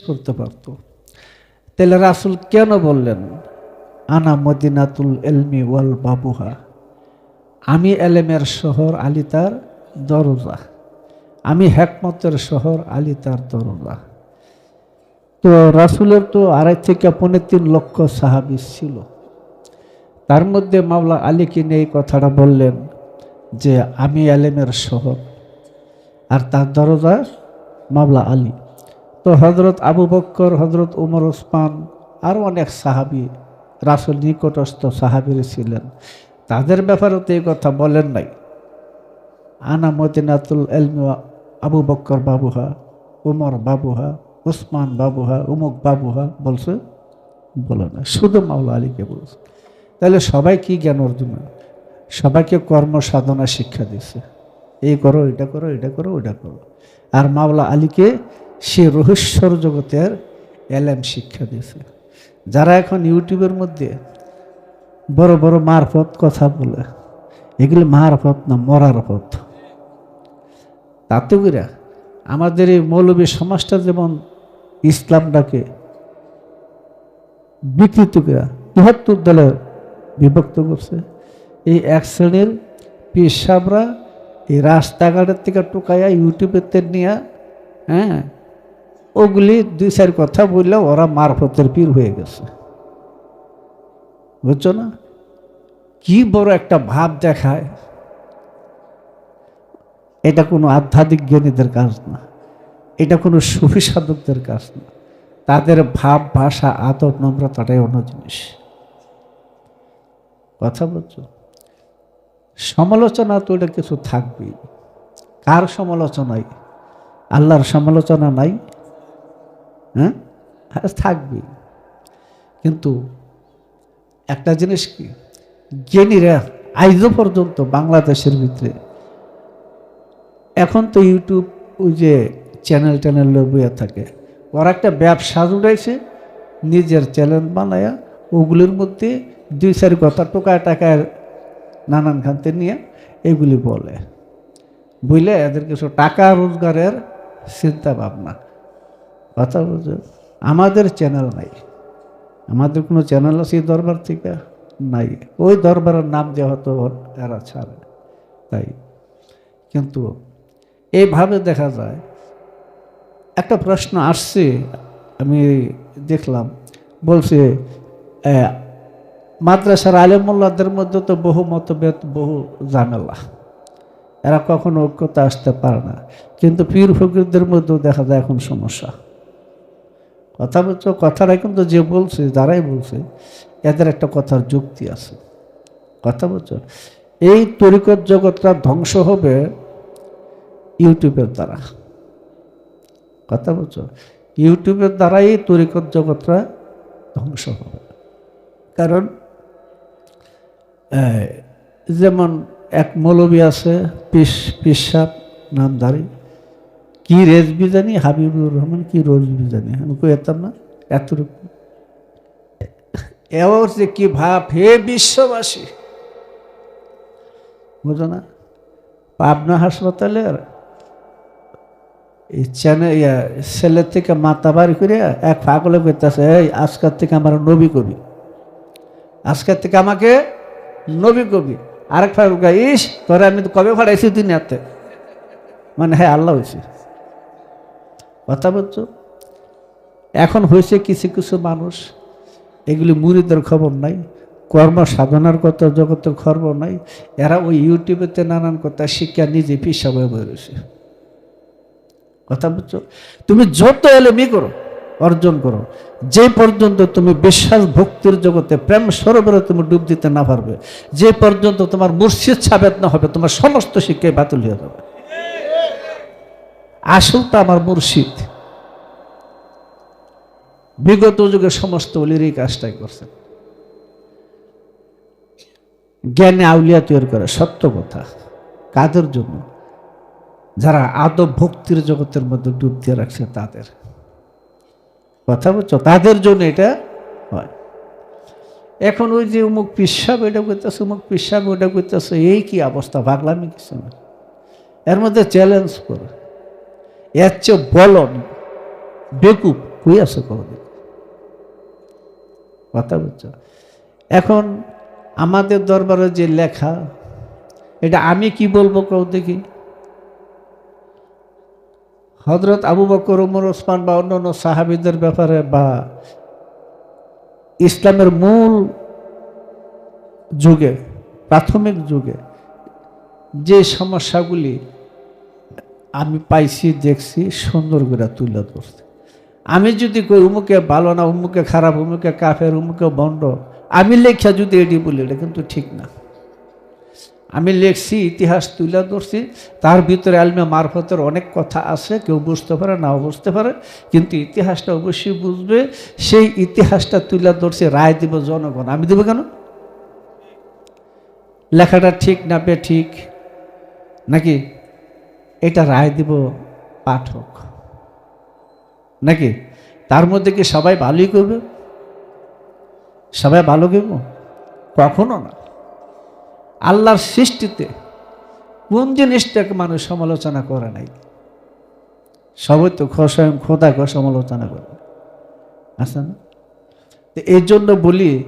করতে পারত। তাহলে রাসুল কেন বললেন, আনা মদিনাতুল এলমি ওয়াল বাবুহা আমি এলেমের শহর, আলী তার দরজা। আমি হ্যাকমতের শহর, আলী তার দরজা। তো রাসুলের তো আড়াই থেকে পৌনে তিন লক্ষ সাহাবিস ছিল। তার মধ্যে মাওলা আলীকে নিয়ে এই কথাটা বললেন যে, আমি আলেমের শহর আর তার দরজা মাওলা আলী। তো হজরত আবু বক্কর হজরত উমর ওসমান আরও অনেক সাহাবি, রাসুল নিকটস্থ সাহাবির ছিলেন। তাদের ব্যাপারেও তো এই কথা বলেন নাই। আনা মদিনাতুল এলমি আবু বক্কর বাবুহা, উমর বাবুহা উসমান বাবুহা, উমুক বাবুহা বলছে, বলে না, শুধু মাওলা আলীকে বলছে। তাহলে সবাই কি জ্ঞান অর্জন সবাইকে কর্ম, সাধনা, শিক্ষা দিছে এই করো, এটা করো এটা করো ওইটা করো। আর মাওলা আলীকে সে রহস্যর জগতের এলএম শিক্ষা দিয়েছে। যারা এখন ইউটিউবের মধ্যে বড় বড় মারফত কথা বলে, এগুলি মারফত না, মরার পথ। তাতে করে আমাদের এই মৌলবী সমাজটা যেমন ইসলামটাকে বিকৃত করে তিহাত্তর দলে বিভক্ত করছে, এই এক শ্রেণির পিসাবরা এই রাস্তাঘাটের থেকে টুকাইয়া ইউটিউবের নিয়ে হ্যাঁ ওগুলি দুই চার কথা বললে ওরা মারফতের পীর হয়ে গেছে। বুঝছ না? কি বড় একটা ভাব দেখায়। এটা কোনো আধ্যাত্মিক জ্ঞানীদের কাজ না। এটা কোনো সুফি সাধকদের কাজ না। তাদের ভাব, ভাষা আদর নম্রতাটাই অন্য জিনিস। কথা বলছো? সমালোচনা তো এটা কিছু থাকবেই। কার সমালোচনায় আল্লাহর সমালোচনা নাই হ্যাঁ থাকবে কিন্তু একটা জিনিস কি? জ্ঞানীরা আইজও পর্যন্ত বাংলাদেশের ভিতরে, এখন তো ইউটিউব ওই যে চ্যানেল ট্যানেল বইয়া থাকে, ওরা একটা ব্যবসা জুড়াইছে, নিজের চ্যানেল বানায়া, ওগুলির মধ্যে দুই চার কথা টোকায় টাকায় নানান খানতে নিয়ে এগুলি বলে। বুঝলে? এদের কিছু টাকা রোজগারের চিন্তা ভাবনা। কথা আমাদের চ্যানেল নাই। আমাদের কোনো চ্যানেল আছে দরবার থেকে? নাই। ওই দরবারের নাম দেওয়া হতো এরা ছাড়ে। তাই। কিন্তু এইভাবে দেখা যায়, একটা প্রশ্ন আসছে, আমি দেখলাম। বলছে মাদ্রাসার আলেমুল্লাদের মধ্যে তো বহু মতভেদ, বহু ঝামেলা। এরা কখনো ঐক্যতা আসতে পারে না। কিন্তু পীর ফকিরদের মধ্যেও দেখা যায় এখন সমস্যা। কথা বলছো, কথাটা কিন্তু যে বলছে, যারাই বলছে, এদের একটা কথার যুক্তি আছে। কথা বলছো? এই তরিকত জগৎটা ধ্বংস হবে ইউটিউবের দ্বারা। কথা বলছো? ইউটিউবের দ্বারাই তরিকত জগৎটা ধ্বংস হবে। কারণ যেমন এক মৌলবী আছে, পিস, পিসাব নামধারী। কি রেজবি জানি হাবিবুর রহমান কি রোজবি জানি আমি কইতাম না এতটুকু। এওর যে কি ভাব হে বিশ্ববাসী। বুঝো না পাবনা হাসপাতালের এই চ্যানেল ইয়া ছেলের থেকে মাথা বাড়ি করে এক ফাগলে করতেছে এই আজকার থেকে আমার নবী কবি। আজকের থেকে আমাকে নবী কবি। আরেক ফাগল ইস তোরে আমি তো কবে ফাড়াইছি দুনিয়াতে? মানে হ্যাঁ আল্লাহ হয়েছে কথা বলছো এখন হয়েছে কিছু কিছু মানুষ, এগুলি মুড়িদের খবর নাই কর্ম সাধনার কথা, জগতের খবর নাই, এরা ওই ইউটিউবেতে নানান কথা, শিক্ষা নিজে পিসা হয়ে রয়েছে। কথা বলছো তুমি যত এলেমি করো, অর্জন করো, যে পর্যন্ত তুমি বিশ্বাস ভক্তির জগতে প্রেম সরোবরে তুমি ডুব দিতে না পারবে, যে পর্যন্ত তোমার মুর্শিদ সাবেত না হবে, তোমার সমস্ত শিক্ষায় বাতিল হয়ে যাবে। আসল তো আমার মুর্শিদ। বিগত যুগে সমস্ত অলির এই কাজটাই করছেন জ্ঞানে আউলিয়া তৈরি করে সত্য কথা। কাদের জন্য? যারা আদব ভক্তির জগতের মধ্যে ডুব দিয়ে রাখছে তাদের। কথা বলছো? তাদের জন্য এটা হয়। এখন ওই যে অমুক পিসাব এটা করতেছে অমুক পিসাব ওটা করতেছে এই কি অবস্থা? ভাগলামি কিছু না এর মধ্যে চ্যালেঞ্জ করে। এর চেয়ে বলন বেকুব, কই আছে কদিন কথা বুঝছ? এখন আমাদের দরবারে যে লেখা, এটা আমি কি বলব কেউ দেখি? হজরত আবু বকর, উমর, ওসমান বা অন্যান্য সাহাবিদের ব্যাপারে বা ইসলামের মূল যুগে, প্রাথমিক যুগে যে সমস্যাগুলি আমি পাইছি, দেখছি, সুন্দর করে তুলে ধরছে। আমি যদি কই, উমুকে ভালো না, উমুকে খারাপ, উমুকে কাফের, উমুকে বন্ড। আমি লেখা যদি এটি বলি, এটা কিন্তু ঠিক না। আমি লেখছি, ইতিহাস তুলে ধরছি, তার ভিতরে আলমে মারফতের অনেক কথা আছে, কেউ বুঝতে পারে, নাও বুঝতে পারে, কিন্তু ইতিহাসটা অবশ্যই বুঝবে, সেই ইতিহাসটা তুলে ধরছি রায় দিব জনগণ। আমি দেবো কেন? লেখাটা ঠিক না বে ঠিক? নাকি? এটা রায় দিব পাঠক। নাকি? তার মধ্যে কি সবাই ভালোই করবে? সবাই ভালো করব? কখনো না। আল্লাহর সৃষ্টিতে কোন জিনিসটাকে মানুষ সমালোচনা করে নাই? সবাই তো স্বয়ং খোদাকে সমালোচনা করে আছে না? তো এই জন্য বলি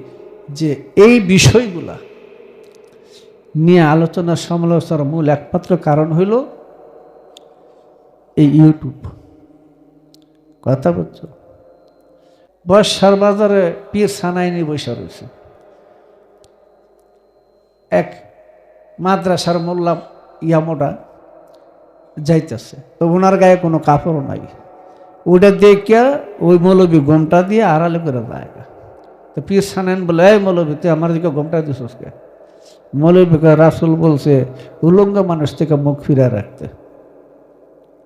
যে এই বিষয়গুলা নিয়ে আলোচনা সমালোচনার মূল একমাত্র কারণ হইল এই ইউটিউব। কথা বলছো? বর্ষার বাজারে পীর সানাইনি বৈশা রয়েছে। এক মাদ্রাসার মোল্লা ইয়ামোটা যাইতেছে। তো ওনার গায়ে কোনো কাপড় নাই। ওটা দেখিয়া ওই মৌলবী গমটা দিয়ে আড়ালে করে যায়। তো পীর সানাইন বলে, এই মৌলবী তুই আমার দিকে গমটা দিছিস কে? মৌলবী রাসুল বলছে, উলঙ্গ মানুষ থেকে মুখ ফিরে রাখতে।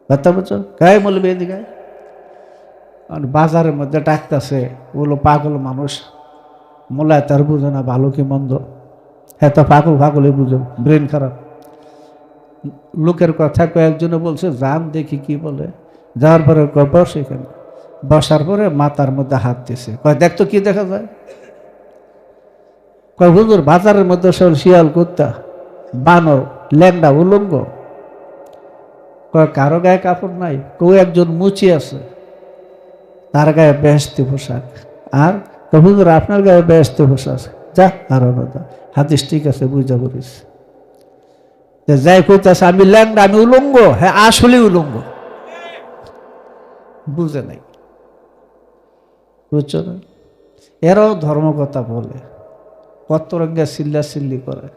কথা বলছো? গায়ে মৌলবী এদিকে আর বাজারের মধ্যে ডাকতেছে ওগুলো পাগল মানুষ, মোলায় তার বুঝে না ভালো কি মন্দ। হ্যাঁ তো পাগল পাগলে বুঝো ব্রেন খারাপ। লোকের কথা কয়েকজনে বলছে, যান দেখি কি বলে। যাওয়ার পরে বস এখানে। বসার পরে মাথার মধ্যে হাত দিছে। কয় দেখতো কি দেখা যায়? কয়, হুজুর, বাজারের মধ্যে সব শিয়াল কুত্তা, বানর, ল্যাংডা, উলঙ্গ কারও গায়ে কাপড় নাই, কেউ একজন মুচি আছে, তার গায়ে বেহস্তি পোশাক। আর হুজুর, আপনার গায়ে বেহস্তি পোশাক যা, আর যা হাতিস ঠিক আছে, বুঝা করিস যাই কইতাছে, আমি ল্যাংডা, আমি উলঙ্গ? হ্যাঁ আসলে উলঙ্গ। বুঝে নাই। বুঝছ না? এরাও ধর্মকথা বলে কত রঙে চিল্লা চিল্লি করে।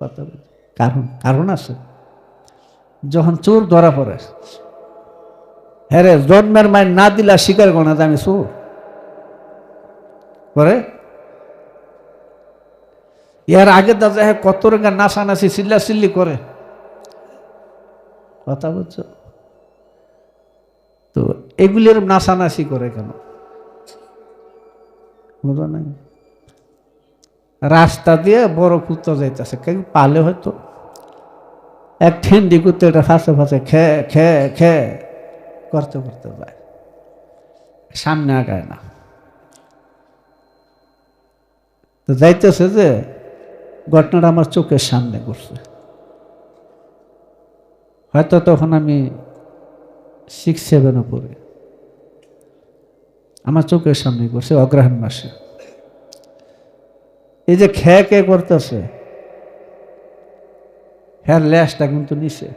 কথা কারণ কারণ আছে। যখন চোর ধরা পড়ে হ্যাঁ জন্মের মায়ের না দিলে স্বীকার করে না যে আমি চোর। করে ইয়ার আগে দাদা হ্যাঁ কত রঙের নাচানাচি চিল্লা চিল্লি করে। কথা বলছো তো এগুলির নাচানাচি করে কেন? বুঝো নাই? রাস্তা দিয়ে বড় কুত্তা যাইতেছে, কেউ পালে হয়তো। এক ঠেন্ডি কুত্তে এটা ফাঁসে ফাঁসে খে খে খে, করতে করতে যায়। সামনে আগায় না। তো যাইতেছে যে ঘটনাটা আমার চোখের সামনে করছে হয়তো তখন আমি সিক্স সেভেনও পড়ি। আমার চোখের সামনে করছে অগ্রহণ মাসে। এই যে খেয়ে কে করতেছে হ্যাঁ ল্যাসটা কিন্তু নিচে।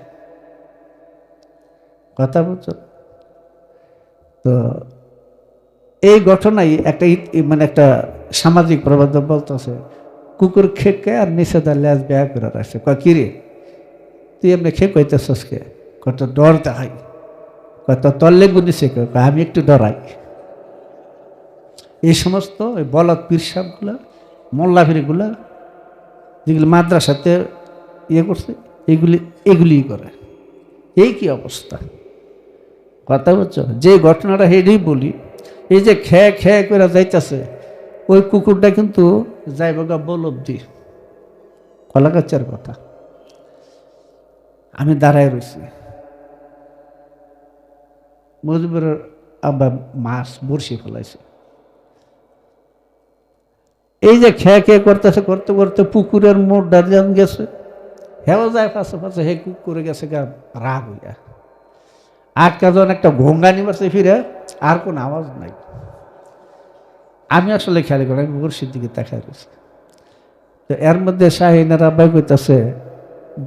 কথা বলছো তো এই ঘটনাই একটা মানে একটা সামাজিক প্রবাদ বলতেছে, কুকুর খেকে আর নিচে তার ল্যাস ব্যয় করে রাখছে। কয় কিরে তুই এমনি খেয়ে কইতেছস কে? কত ডর দেখাই। কত তল্লে গুনিছে আমি একটু ডরাই। এই সমস্ত ওই বলদ পীরসাবগুলা মোল্লাফিরিগুলা যেগুলো মাদ্রাসাতে ইয়ে করছে, এগুলি এগুলি করে। এই কি অবস্থা? কথা বলছো যে ঘটনাটা হেডেই বলি, এই যে খেয়ে খেয়ে করে যাইতেছে, ওই কুকুরটা কিন্তু যাইব গা বলব্দি। কলাকাচার কথা। আমি দাঁড়ায় রয়েছি মজুবের আব্বা মাছ বড়শি ফেলাইছে। এই যে খেয়ে খেয়ে করতেছে, করতে করতে পুকুরের মোড় ডারজান গেছে। হেও যায় পাশে পাশে হে কুকুরে গেছে গা, রাগ হইয়া। আটকা যখন একটা ঘোঙ্গা নিবাসে ফিরে, আর কোন আওয়াজ নাই। আমি আসলে খেয়াল করি আমি মুর্শিদ দিকে তাকাই রয়েছি। তো এর মধ্যে শাহিনার আব্বাই কইতাছে,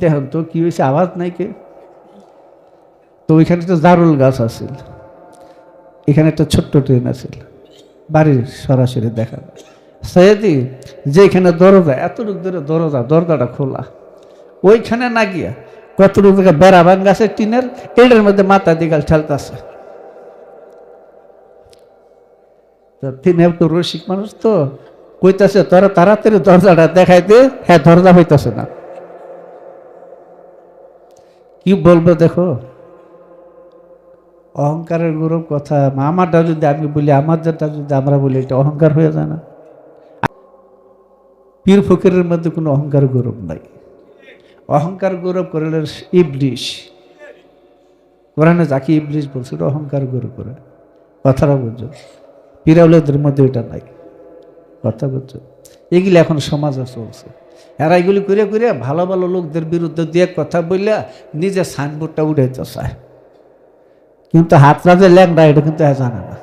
দেখুন তো কি হয়েছে আওয়াজ নাই কে? তো ওইখানে তো জারুল গাছ আছিল এখানে একটা ছোট্ট ট্রেন আছিল বাড়ির সরাসরি দেখা যায়। সৈয়দি যেখানে দরজা, এতটুকু ধরে দরজা, দরজাটা খোলা। ওইখানে না গিয়া কতটুকু বেড়া ভাঙ্গাছে টিনের এটার মধ্যে মাথা দিগাল ঠেলতেছে। তো রসিক মানুষ তো, কইতাছে, তোরা তাড়াতাড়ি দরজাটা দেখাইতে হ্যাঁ দরজা হইতাছে না। কি বলব দেখো? অহংকারের গৌরব কথা আমারটা যদি আমি বলি আমাদেরটা যদি আমরা বলি, এটা অহংকার হয়ে যায় না। পীর ফকিরের মধ্যে কোনো অহংকার গৌরব নাই। অহংকার গৌরব করলে ইবলিশ। কোরআনে যাকে ইবলিশ বলছে ওটা অহংকার গৌরব করে। কথাটা বুঝছ পীরাউলেদের মধ্যে ওইটা নাই। কথা বুঝছ এগুলি এখন সমাজে চলছে। এরা এগুলি করে করে ভালো ভালো লোকদের বিরুদ্ধে দিয়ে কথা বললে নিজে সাইনবোর্ডটা উঠাইতে চায় কিন্তু হাতরা যে ল্যাংডা, এটা কিন্তু হ্যাঁ জানে না।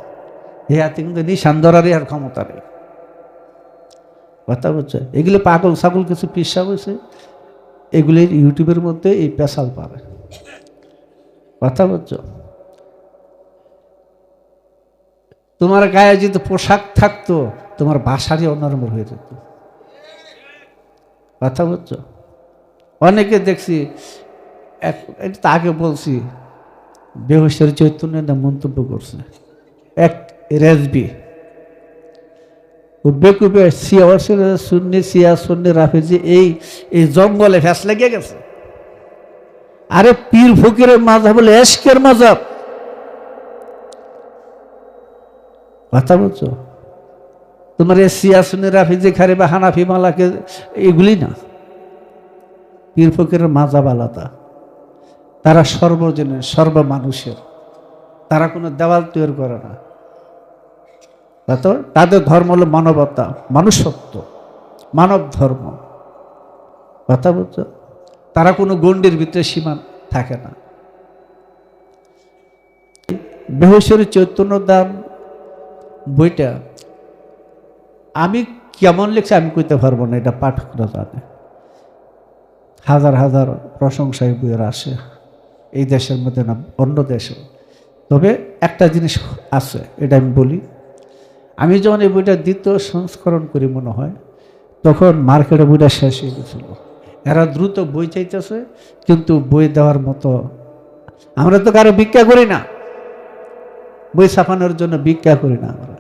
এ হাতে কিন্তু নিশান ধরারই আর ক্ষমতা নেই। কথা বুঝছে? এগুলি পাগল ছাগল কিছু পিসা হয়েছে এগুলি ইউটিউবের মধ্যে এই পেশাল পাবে। কথা বুঝছ তোমার গায়ে যদি পোশাক থাকতো, তোমার বাসারই অন্যরকম হয়ে যেত। কথা বুঝছ অনেকে দেখছি এটা আগে বলছি বেহসের চৈতন্য মন্তব্য করছে। এক রেজবি। বেকুবে সিয়া সুন্নি সিয়া সুন্নি, রাফিজি এই এই জঙ্গলে ফ্যাস লেগে গেছে। আরে পীর ফকিরের মাঝাব বলে এশকের মাঝাব। কথা বলছো? তোমার এই সিয়া সুন্নি, রাফিজি খারে বা হানাফি, মালাকে এগুলি না। পীর ফকিরের মাজাব আলাদা। তারা সর্বজনের সর্বমানুষের। তারা কোনো দেওয়াল তৈরি করে না। তো তাদের ধর্ম হলো মানবতা, মানুষত্ব, মানব ধর্ম। কথা বলছো? তারা কোনো গণ্ডির ভিতরে সীমা থাকে না। বেহসের চৈতন্য দান বইটা, আমি কেমন লিখছি আমি কইতে পারব না, এটা পাঠকরা জানে। হাজার হাজার প্রশংসায় বইয়ের আসে, এই দেশের মধ্যে না, অন্য দেশে। তবে একটা জিনিস আছে, এটা আমি বলি আমি যখন এই বইটা দ্বিতীয় সংস্করণ করি মনে হয়, তখন মার্কেটে বইটা শেষ হয়ে গেছিল। এরা দ্রুত বই চাইতেছে, কিন্তু বই দেওয়ার মতো আমরা তো কারও ভিক্ষা করি না। বই ছাপানোর জন্য ভিক্ষা করি না আমরা।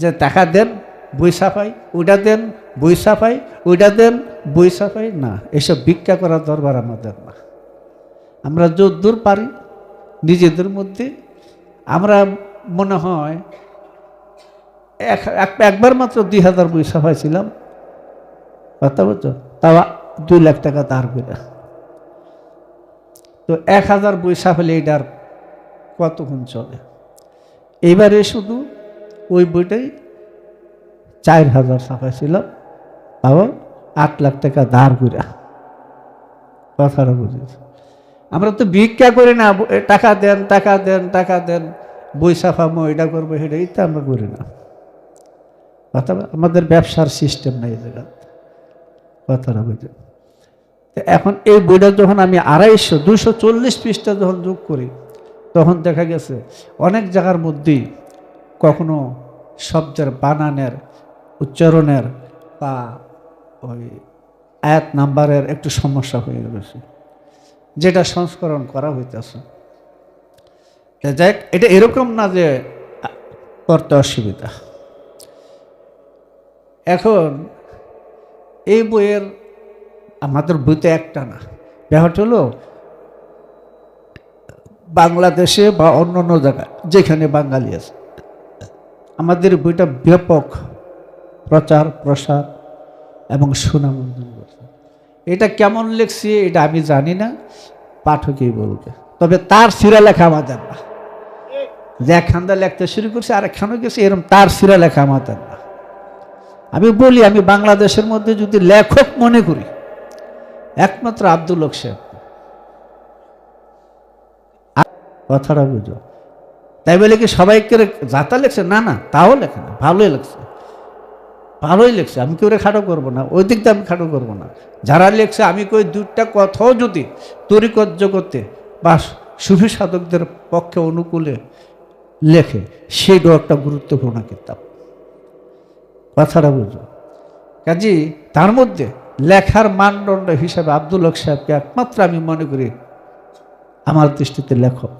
যে টাকা দেন, বই ছাপাই, ওইটা দেন, বই ছাপাই, ওইটা দেন, বই ছাপাই, না, এসব ভিক্ষা করার দরবার আমাদের না। আমরা যদ্দূর পারি, নিজেদের মধ্যে, আমরা মনে হয় একবার মাত্র দুই হাজার বই ছাপাইছিলাম কথা বলছো? তাও দুই লাখ টাকা ধার করে। তো এক হাজার বই ছাপালে এটার কতক্ষণ চলে? এইবারে শুধু ওই বইটাই চার হাজার ছাপাইছিলাম, তাও আট লাখ টাকা ধার করে। কথাটা বুঝেছি? আমরা তো ভিক্ষা করি না, টাকা দেন টাকা দেন টাকা দেন বই ছাপামো এটা করব তো আমরা করি না। আমাদের ব্যবসার সিস্টেম নাই জায়গা কথাটা বুঝে এখন এই বইটা যখন আমি আড়াইশো দুশো চল্লিশ পৃষ্ঠা যখন যোগ করি, তখন দেখা গেছে অনেক জায়গার মধ্যেই কখনো শব্দের বানানের, উচ্চারণের বা ওই আয়াত নাম্বারের একটু সমস্যা হয়ে গেছে, যেটা সংস্করণ করা হইতেছে। যাক এটা এরকম না যে করতে অসুবিধা। এখন এই বইয়ের আমাদের বইতে একটা না। ব্যাপারটা হলো, বাংলাদেশে বা অন্য অন্য জায়গায়, যেখানে বাঙালি আছে, আমাদের বইটা ব্যাপক প্রচার, প্রসার এবং সুনাম অর্জন করছে। এটা কেমন লিখছি এটা আমি জানি না, পাঠকই বলবে। তবে তার সিরা লেখা আমাদের না। যে একখানটা লিখতে শুরু করছে, আর একখানে গেছে এরকম তার সিরা লেখা আমাদের না। আমি বলি, আমি বাংলাদেশের মধ্যে যদি লেখক মনে করি, একমাত্র আব্দুল হক সাহেব। কথাটা বুঝো। তাই বলে কি সবাইকে যাতা লেখছে? না না, তাও লেখে না, ভালোই লেখছে। ভালোই লেখছে, আমি কেউ খাটো করব না? ওই দিকটা আমি খাটো করব না। যারা লেখছে, আমি কই দুটা কথাও যদি তরিকত জগতে বা সুফি সাধকদের পক্ষে অনুকূলে লেখে, সেটাও একটা গুরুত্বপূর্ণ কিতাব। কথাটা বুঝো। কাজী, তার মধ্যে লেখার মানদণ্ড হিসাবে আব্দুল হক সাহেবকে একমাত্র আমি মনে করি আমার দৃষ্টিতে লেখক।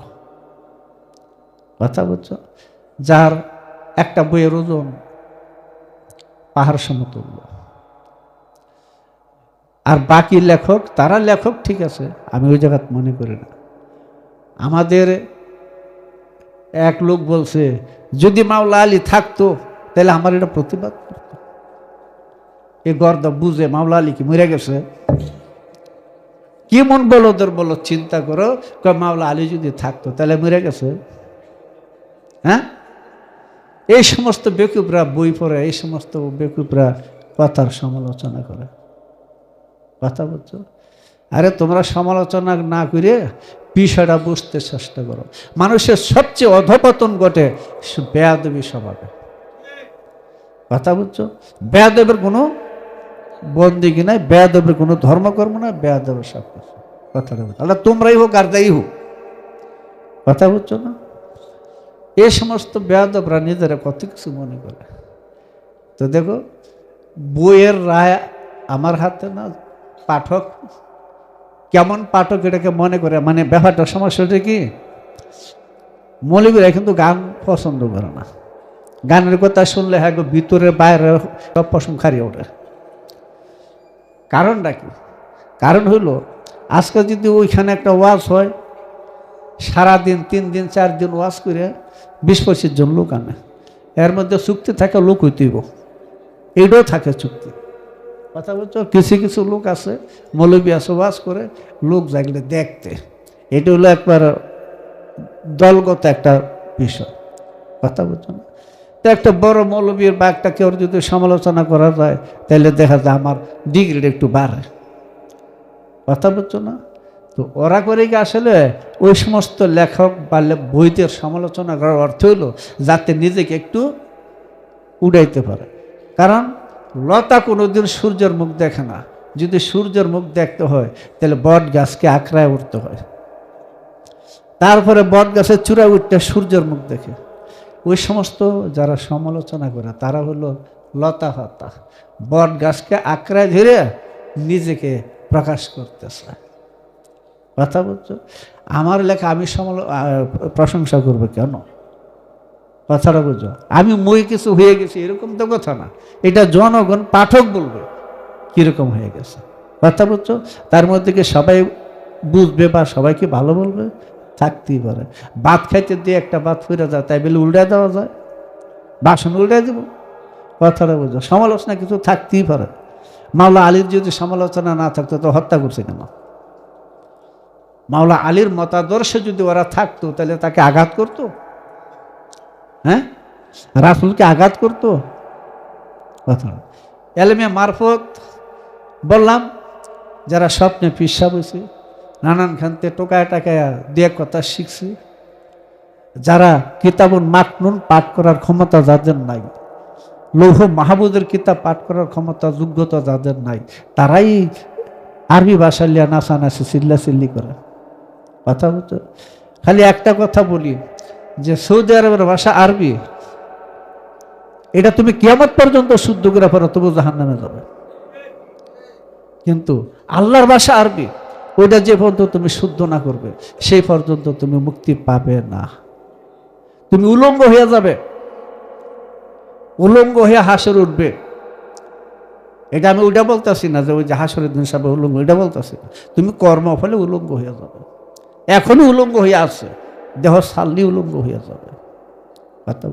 কথা বুঝছ? যার একটা বইয়ের ওজন পাহাড় সমতুল্য আর বাকি লেখক, তারা লেখক ঠিক আছে, আমি ওই জায়গাত মনে করি না। আমাদের এক লোক বলছে, যদি মাওলা আলী থাকতো তাহলে আমার এটা প্রতিবাদ এ গর্দ বুঝে আলী কি মরে গেছে? কি মন বলো তোর বলো চিন্তা করো মাওলা আলী যদি থাকতো তাহলে মরে গেছে। হ্যাঁ? এই সমস্ত বেকুবরা বই পড়ে, এই সমস্ত বেকুবরা কথার সমালোচনা করে। কথা বলছো? আরে তোমরা সমালোচনা না করে বিষয়টা বুঝতে চেষ্টা করো। মানুষের সবচেয়ে অধপতন ঘটে বেয়াদবি স্বভাবে। কথা বুঝছ? বেয়াদবের কোনো বন্দিগি নাই বেয়াদবের কোনো ধর্মকর্ম নাই বেয়াদবের সব কিছু। কথাটা তাহলে তোমরাই হোক আর যাই হোক। কথা বুঝছ না? এ সমস্ত বেয়াদবরা নিজেরা কত কিছু মনে করে। তো দেখো বইয়ের রায় আমার হাতে না পাঠক। কেমন পাঠক এটাকে মনে করে? মানে ব্যাপারটা সমস্যাটা কি? মৌলিকরা কিন্তু গান পছন্দ করে না। গানের কথা শুনলে হ্যাঁ ভিতরে বাইরে সব পশম খারিয়ে ওঠে। কারণটা কি? কারণ হলো আজকে যদি ওইখানে একটা ওয়াজ হয়, সারাদিন তিন দিন, চার দিন ওয়াজ করে বিশ পঁচিশ জন লোক আনে। এর মধ্যে চুক্তি থাকে লোক হইতেইব এইটাও থাকে চুক্তি। কথা বলছো? কিছু কিছু লোক আছে, মৌলবী আছে, ওয়াজ করে লোক জাগলে দেখতে। এটা হলো একবার দলগত একটা বিষয়। কথা বলছো না? তো একটা বড় মৌলবীর বা একটা কেউ যদি সমালোচনা করা যায়, তাহলে দেখা যায় আমার ডিগ্রিটা একটু বাড়ে। কথা বলছো না? তো ওরা করে কি আসলে ওই সমস্ত লেখক বা বইদের সমালোচনা করার অর্থ হলো যাতে নিজেকে একটু উড়াইতে পারে। কারণ লতা কোনোদিন সূর্যের মুখ দেখে না। যদি সূর্যের মুখ দেখতে হয়, তাহলে বট গাছকে আঁকড়ায় উঠতে হয়। তারপরে বট গাছের চূড়ায় উঠতে সূর্যের মুখ দেখে। ওই সমস্ত যারা সমালোচনা করে, তারা হলো লতা হতা বট গাছকে আঁকড়ায় ধরে নিজেকে প্রকাশ করতেছে। কথা বলছো? আমার লেখা আমি সমালো প্রশংসা করব কেন? কথাটা বুঝো। আমি মই কিছু হয়ে গেছি, এরকম তো কথা না। এটা জনগণ, পাঠক বলবে কীরকম হয়ে গেছে। কথা বুঝছ? তার মধ্যে কি সবাই বুঝবে বা সবাইকে ভালো বলবে? থাকতেই পারে। ভাত খাইতে দিয়ে একটা ভাত ফিরে যায়, তাই বলে উল্টে দেওয়া যায়। বাসন উল্টে দেবো। কথাটা বুঝো। সমালোচনা কিছু থাকতেই পারে। মাওলা আলীর যদি সমালোচনা না থাকতো, তো হত্যা করছে কেন? মাওলা আলীর মতাদর্শে যদি ওরা থাকতো, তাহলে তাকে আঘাত করতো? হ্যাঁ? রাসুলকে আঘাত করতো? কথা এলমে মারফত বললাম, যারা স্বপ্নে পিসা বসে নানান খানতে টোকায় টাকায় দিয়ে কথা শিখছে। যারা কিতাবুন মাকনুন পাঠ করার ক্ষমতা যাদের নাই, লৌহ মাহবুদের কিতাব পাঠ করার ক্ষমতা, যোগ্যতা যাদের নাই, তারাই আরবি ভাষা লিয়া নাচানাচি চিল্লা চিল্লি করে। কথা বলতো খালি একটা কথা বলি, যে সৌদি আরবের ভাষা আরবি, এটা তুমি কিয়ামত পর্যন্ত শুদ্ধ করে পারো তবু জাহান নামে যাবে। কিন্তু আল্লাহর ভাষা আরবি। ওইটা যে পর্যন্ত তুমি শুদ্ধ না করবে, সেই পর্যন্ত তুমি মুক্তি পাবে না। তুমি উলঙ্গ হয়ে যাবে। উলঙ্গ হয়ে হাসর উঠবে। এটা আমি ওইটা বলতেছি না যে ওই যে হাসরের দিন সাহেব উলঙ্গ, ওইটা বলতেছি না। তুমি কর্ম ফলে উলঙ্গ হয়ে যাবে। এখনই উলঙ্গ হয়ে আছে। দেহ সাল্লি উলঙ্গ হয়ে যাবে। কথা